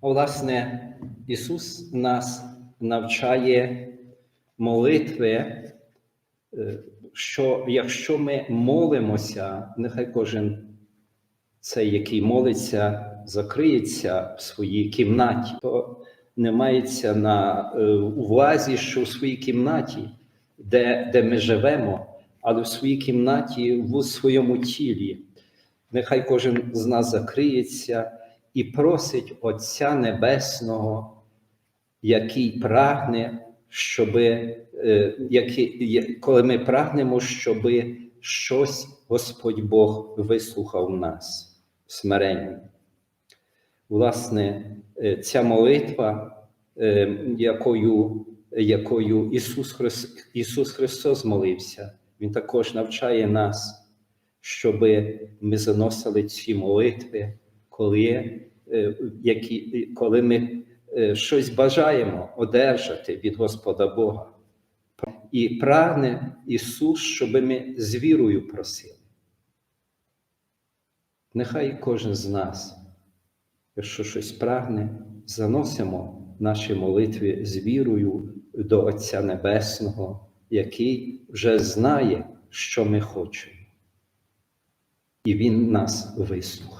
Власне, Ісус нас навчає молитви, е, що якщо ми молимося, нехай кожен цей, який молиться, закриється в своїй кімнаті, то не мається на е, увазі, що в своїй кімнаті, де, де ми живемо, але в своїй кімнаті, в своєму тілі. Нехай кожен з нас закриється і просить Отця Небесного, який прагне, щоби, е, коли ми прагнемо, щоб щось Господь Бог вислухав нас в смиренні. Власне, е, ця молитва, е, якою, якою Ісус, Хрис- Ісус Христос молився, Він також навчає нас, щоб ми заносили ці молитви, коли, які, коли ми е, щось бажаємо одержати від Господа Бога. І прагне Ісус, щоб ми з вірою просили. Нехай кожен з нас, якщо щось прагне, заносимо наші молитви з вірою до Отця Небесного, який вже знає, що ми хочемо. І Він нас вислухає.